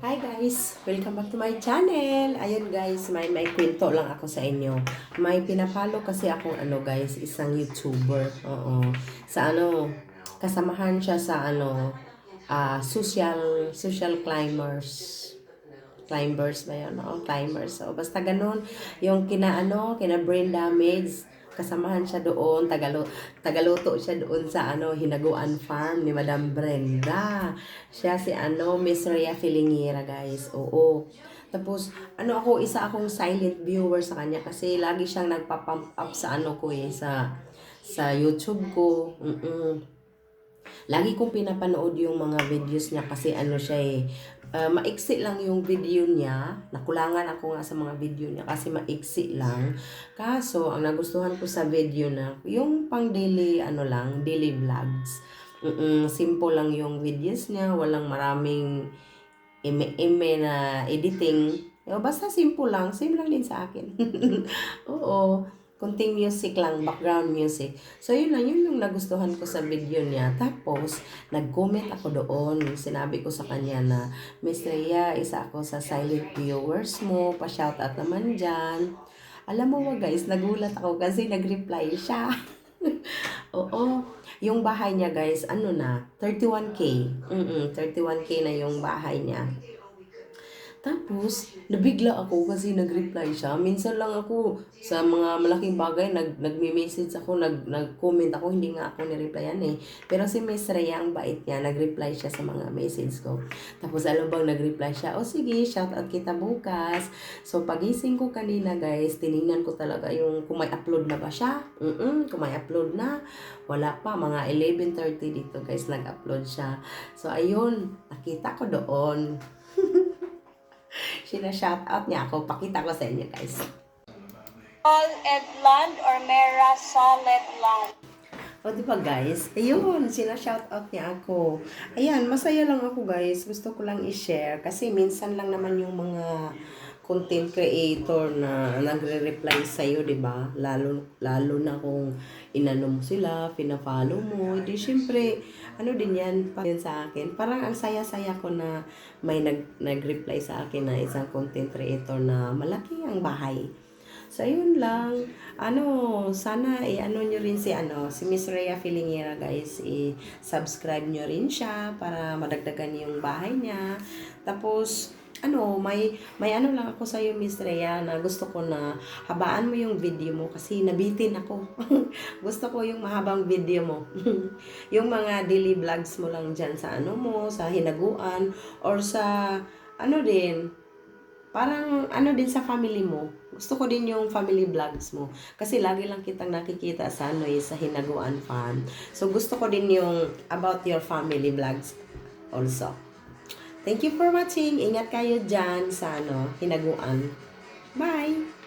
Hi guys! Welcome back to my channel! Ayun guys, may, may kwento lang ako sa inyo. May pinapalo kasi akong ano guys, isang YouTuber. Oo. Sa ano, kasamahan siya sa ano, ah social, social climbers. Climbers ba yun? Oo, climbers. So, basta ganun. Yung kina ano, kina brain damage, kasamahan siya doon, tagalo, tagaluto siya doon sa ano, Hinaguan Farm ni Madam Brenda. Siya si ano, Miss Rhea Filingera, guys. Oo. Tapos, ano ako, isa akong silent viewer sa kanya kasi lagi siyang nagpa-pump up sa ano ko eh, sa, sa YouTube ko. Mm-mm. Lagi kong pinapanood yung mga videos niya kasi ano siya eh, uh, maiksi lang yung video niya. Nakulangan ako nga sa mga video niya kasi maiksi lang. Kaso, ang nagustuhan ko sa video na, yung pang daily, ano lang, daily vlogs. Mm-mm, simple lang yung videos niya, walang maraming ime-ime na editing. Eh, Basta simple lang, same lang din sa akin. Oo kunting music lang, background music. So, yun lang, yun yung nagustuhan ko sa video niya. Tapos, nag-comment ako doon. Sinabi ko sa kanya na, Miss Rhea, isa ako sa silent viewers mo. Pa-shoutout naman dyan. Alam mo ba guys, nagulat ako kasi nag-reply siya. Oo. Yung bahay niya guys, ano na, 31K. Mm 31K na yung bahay niya. Tapos, nabigla ako kasi nag-reply siya. Minsan lang ako sa mga malaking bagay, nag, nagme-message ako, nag, nag-comment ako, hindi nga ako ni-replyan eh. Pero si Miss Rhea, ang bait niya, nag-reply siya sa mga message ko. Tapos, alam bang nag-reply siya, o sige, shout out kita bukas. So, pagising ko kanina guys, tinignan ko talaga yung kung may upload na ba siya. Mm kung may upload na. Wala pa, mga 11.30 dito guys, nag-upload siya. So, ayun, nakita ko doon. Sina-shout out niya ako. Pakita ko sa inyo guys. Solid land or Mera solid land? O, di ba guys? Ayun, sina-shout out niya ako. Ayan, masaya lang ako guys. Gusto ko lang i-share kasi minsan lang naman yung mga content creator na nagre-reply sa iyo, 'di ba? Lalo lalo na kung inano mo sila, pina-follow mo, di syempre ano din 'yan pa din sa akin. Parang ang saya-saya ko na may nag nag-reply sa akin na isang content creator na malaki ang bahay. So, ayun lang. Ano, sana i-ano nyo rin si, ano, si Miss Rhea Filingera, guys. I-subscribe nyo rin siya para madagdagan yung bahay niya. Tapos, ano, may, may ano lang ako sa iyo, Miss Rhea, na gusto ko na habaan mo yung video mo kasi nabitin ako. gusto ko yung mahabang video mo. yung mga daily vlogs mo lang dyan sa ano mo, sa hinaguan, or sa, ano din, parang ano din sa family mo. Gusto ko din yung family vlogs mo. Kasi lagi lang kitang nakikita sa ano eh, sa Hinaguan Farm. So gusto ko din yung about your family vlogs also. Thank you for watching. Ingat kayo dyan sa ano, Hinaguan. Bye!